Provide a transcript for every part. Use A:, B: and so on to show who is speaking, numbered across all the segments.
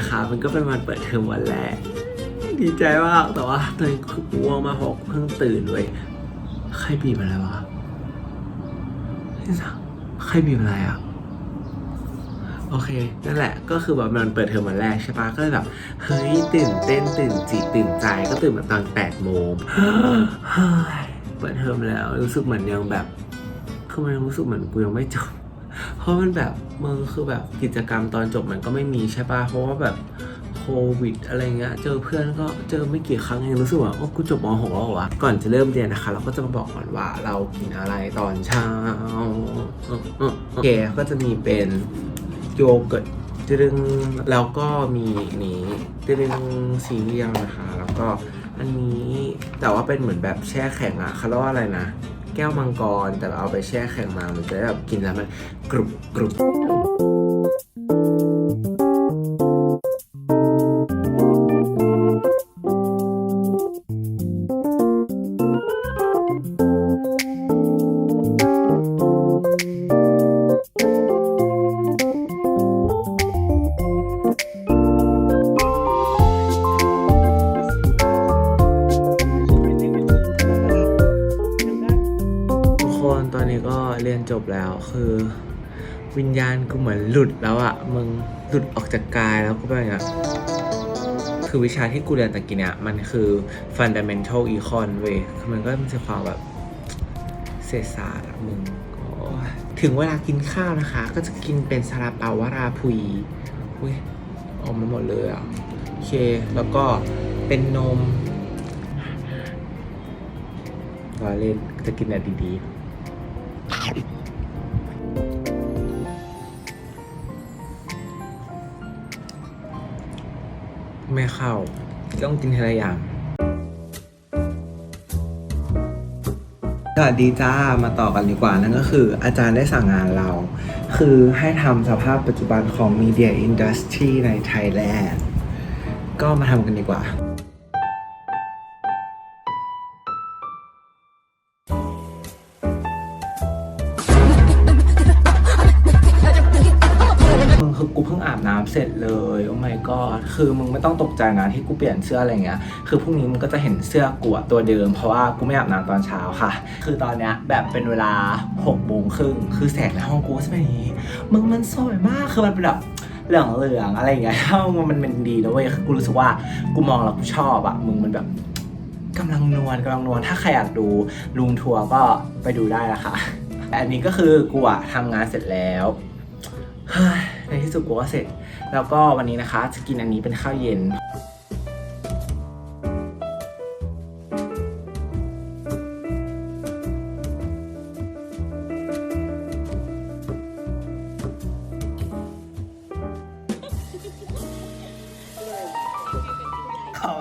A: นะคะ มันก็เป็นวันเปิดเทอมวันแรก ดีใจมาก แต่ว่าตอนนี้คือง่วงมากเพราะเพิ่งตื่นเว้ยใครบีบอะไรวะใครบีบอะไรอะโอเค นั่นแหละ ก็คือแบบมันเปิดเทอมวันแรกใช่ปะก็เลยแบบ เฮ้ย ตื่นเต้น ตื่นจิตตื่นใจ ก็ตื่นมาตอน8โมงเฮ้ยเปิดเทอมแล้ว รู้สึกเหมือนยังแบบ คือมันรู้สึกเหมือนกูยังไม่จบ เพราะมันแบบมึงคือแบบกิจกรรมตอนจบมันก็ไม่มีใช่ปะเพราะว่าแบบโควิดอะไรเงี้ย เจอเพื่อนก็เจอไม่กี่ครั้งเองรู้สึกว่าโอ้กูจบม .6 แล้ววะก่อนจะเริ่มเรียนนะคะ เราก็จะมาบอกก่อนว่าเรากินอะไรตอนเช้าโอเคก็จะมีเป็นโยเกิร์ตดึงแล้วก็มีนี้ดึงซีเรียลนะคะ แล้วก็อันนี้แต่ว่าเป็นเหมือนแบบแช่แข็งอะเขาเรียกว่าอะไรนะ แก้วมังกร แต่เราเอาไปแช่แข็งมา มันจะแบบกินแล้วมันกรุบกรุบ เรียนจบแล้วคือ วิญญาณกูเหมือนหลุดแล้วอะมึงหลุดออกจากกายแล้วก็เป็นอย่างเงี้ยคือวิชาที่กูเรียนตะกี้เนี่ยมันคือ fundamental econ เว้ยมันก็มีความแบบเศรษฐศาสตร์มึงโอ้ยถึงเวลากินข้าวนะคะ ก็จะกินเป็นซาลาเปาวราพุยอุ้ยออกมาหมดเลยอะโอเค แล้วก็เป็นนมรอเล่นจะกินอะไรดีๆ ไม่เข้า ต้องกินทีละอย่างสวัสดีจ้ามาต่อกันดีกว่านั่นก็คือ อาจารย์ได้สั่งงานเรา คือให้ทำสภาพปัจจุบันของ Media Industry ในไทยแลนด์ ก็มาทำกันดีกว่า เสร็จเลยโอ้ my god คือมึงไม่ต้องตกใจนะที่กูเปลี่ยนเสื้ออะไรเงี้ยคือพรุ่งนี้มึงก็จะเห็นเสื้อกูอะตัวเดิมเพราะว่ากูไม่อาบน้ำตอนเช้าค่ะ คือตอนเนี้ยแบบเป็นเวลา6โมงครึ่งคือแสงในห้องกูก็จะเป็นอย่างนี้มึงมันสวยมากคือมันเป็นแบบเหลืองเหลืองๆอะไรอย่างเงี้ยมันมันมันดีนะเว้ยคือกูรู้สึกว่ากูมองแล้วกูชอบอะมึงมันแบบกำลังนวลกำลังนวลถ้าใครอยากดูลุงทัวร์ก็ไปดูได้นะค่ะอันนี้ก็คือกูอะทำงานเสร็จแล้วในที่สุดกูก็เสร็จ แล้วก็วันนี้นะคะจะกินอันนี้เป็นข้าวเย็นขอ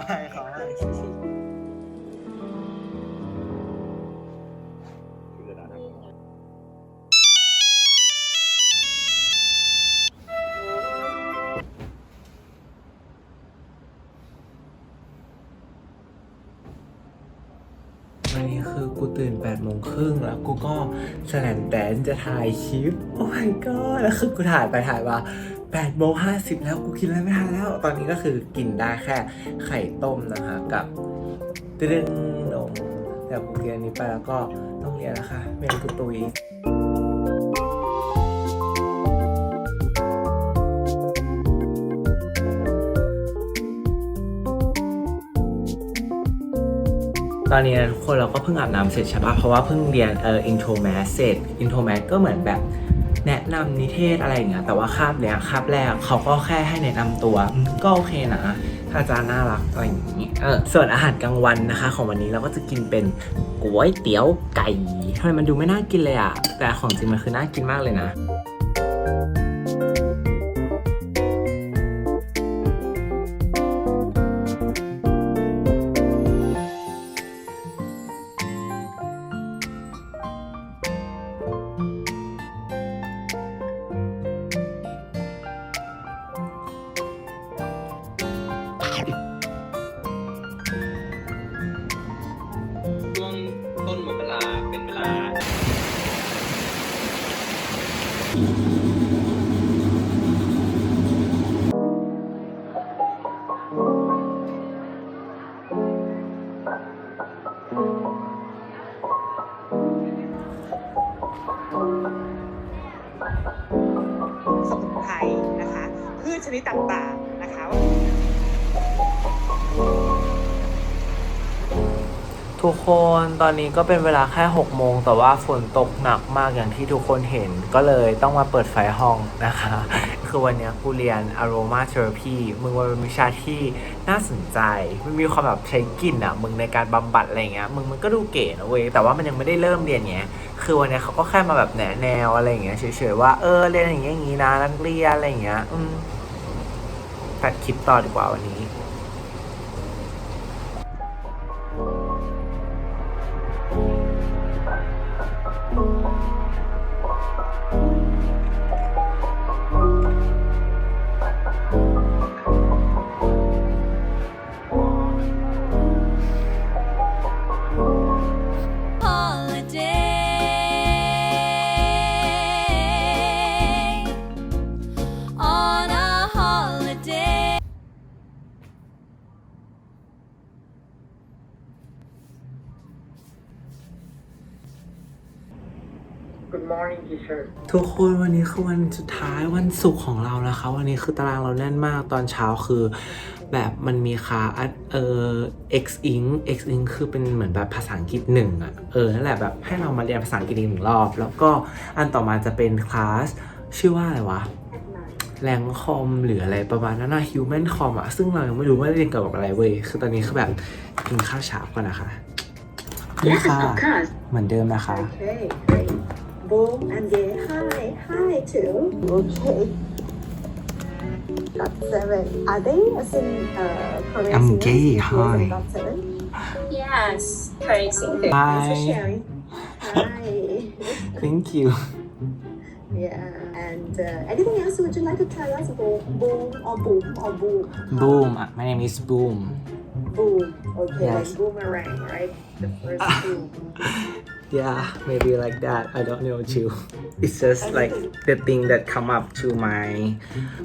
A: วันนี้คือกูตื่น8ปดโมงครึ่งแล้วกูก็แสลนแดนจะถ่ายคลิป โอ้ my god แล้วคือกูถ่ายไปถ่ายมา8ปดโมงห้าสิบแล้วกูกินอะไรไม่ทันแล้ว ตอนนี้ก็คือกินได้แค่ไข่ต้มนะคะกับตึ้งนมแต่กูกินอันนี้ไปแล้วก็ต้องเรียนแล้วค่ะเมนกูตุย ตอนนี้ทุกคนเราก็เพิ่งอาบน้ำเสร็จใช่ปะเพราะว่าเพิ่งเรียนเอ่อ intro math เสร็จ intro math ก็เหมือนแบบแนะนำนิเทศอะไรอย่างเงี้ยแต่ว่าคาบเนี้ยคาบแรกเขาก็แค่ให้แนะนำตัวก็โอเคนะอาจารย์น่ารักอะไรอย่างงี้เออส่วนอาหารกลางวันนะคะ ของวันนี้เราก็จะกินเป็นก๋วยเตี๋ยวไก่ทำไมมันดูไม่น่ากินเลยอะแต่ของจริงมันคือน่ากินมากเลยนะ
B: นิดต่างๆนะคะ
A: ทุกคนตอนนี้ก็เป็นเวลาแค่6โมงแต่ว่าฝนตกหนักมากอย่างที่ทุกคนเห็นก็เลยต้องมาเปิดไฟห้องนะคะ คือวันนี้กูเรียน aroma therapy มึงว่าเป็นวิชาที่น่าสนใจ มันมีความแบบใช้กลิ่นอะ มึงในการบำบัดอะไรเงี้ยมึงมันก็ดูเก๋นะเว้ยแต่ว่ามันยังไม่ได้เริ่มเรียนไงคือวันนี้เขาก็แค่มาแบบแนะแนวอะไรเงี้ยเฉยๆว่าเออเรียนอย่างเงี้ยอย่างงี้นะนักเรียนอะไรเงี้ยอืม ตัดคลิปต่อดีกว่าวันนี้ ทุกคนวันนี้คือวันสุดท้ายวันศุกร์ของเรานะคะวันนี้คือตารางเราแน่นมากตอนเช้าคือ แบบมันมีคลาสเอ่อ X ink X ink คือเป็นเหมือนแบบภาษาอังกฤษหนึ่งอะเออนั่นแหละแบบให้เรามาเรียนภาษาอังกฤษอีกหนึ่งรอบ แล้วก็อันต่อมาจะเป็นคลาสชื่อว่าอะไรวะแรงคอมหรืออะไรประมาณนั้นนะ human com อะซึ่งเรายังไม่รู้ว่าเรียนเกี่ยวกับอะไรเว้ยคือตอนนี้คือแบบกินข้าวเช้าก่อนนะคะนี่
C: Yes,
A: ค่ะ
C: of course.
A: เหมือนเดิมนะคะ
C: Okay, great. Boom and yeah, hi, hi too. Okay. Got seven. Are they as in uh, Korean
A: I'm
C: singers?
A: gay, hi.
C: and got seven.
D: Yes, crazy.
C: Thanks for
A: Hi
C: sharing. Hi.
A: thank you
C: Yeah. And uh, anything else would you like to tell us? Boom, boom or boom or boom?
A: boom my name is boom
C: Boom. Okay,
A: Yes.
C: like boomerang, right? The first boom.
A: Yeah, maybe like that. I don't know too. It's just like the thing that come up to my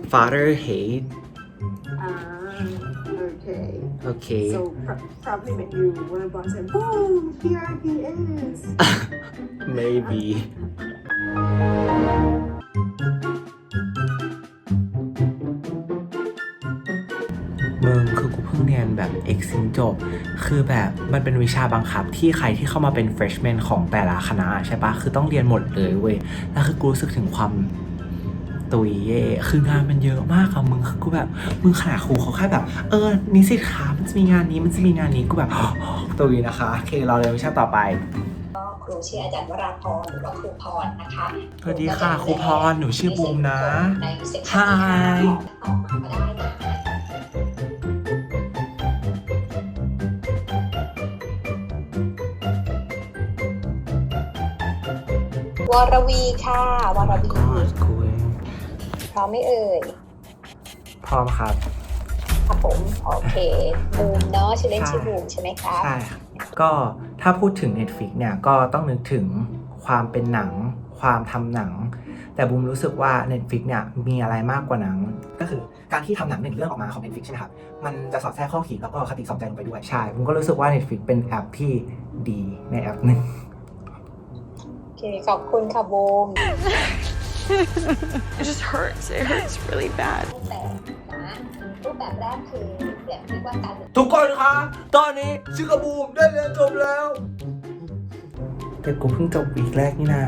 A: father hate.
C: Ah, okay.
A: Okay.
C: So pr- probably when you were born, say, boom, here he is.
A: Maybe. เพิ่งเรียนแบบ X ซิงจบ คือแบบมันเป็นวิชาบังคับที่ใครที่เข้ามาเป็น freshman ของแต่ละคณะใช่ปะคือต้องเรียนหมดเลยเว้ย แล้วคือกูรู้สึกถึงความตุยเย่คืองานมันเยอะมากอะมึงคือกูแบบ มึงขนาดครูเขาแค่แบบ เออนิสิตคะมันจะมีงานนี้มันจะมีงานนี้กูแบบตุยนะคะ โอเค เราเรียนวิชาต่อไป
E: ครูชื่ออาจารย์วราพรหรือว่าครูพรนะคะ
A: สวัสดีค่ะครูพรหนูชื่อบูมนะ
E: ในเซกชันที่ห้า
A: Hi
E: ออกมาก็ได้นะ วรวีค่ะ วรวี
A: God กูเอง
E: พร้อมไม่เอ่ย
A: พร้อมครับ
E: ครับผม โอเคบูมเนาะชื่อเล่น
A: ใช่
E: ชื่อบูมใช่ไหมครับ
A: ใช่ครับก็ถ้าพูดถึง Netflix เนี่ยก็ต้องนึกถึงความเป็นหนัง ความทำหนัง แต่บูมรู้สึกว่า Netflix เนี่ยมีอะไรมากกว่าหนัง ก็คือการที่ทำหนังหนึ่งเรื่องออกมาของ Netflix ใช่ไหมครับ มันจะสอดแทรกข้อคิดแล้วก็คติสอนใจลงไปด้วย ใช่บูมก็รู้สึกว่า Netflix เป็นแอปที่ดีในแอปหนึ่ง
E: โอเค ขอบคุณค่ะบูม
D: It just hurts. It hurts really bad.
E: รูปแบบนะรูปแบบแรกคือแบบเรียกว่าการ
A: ทุกคนคะ ตอนนี้ชิคาบูมได้เรียนจบแล้ว แต่กูเพิ่งจบวีคแรกนี่นา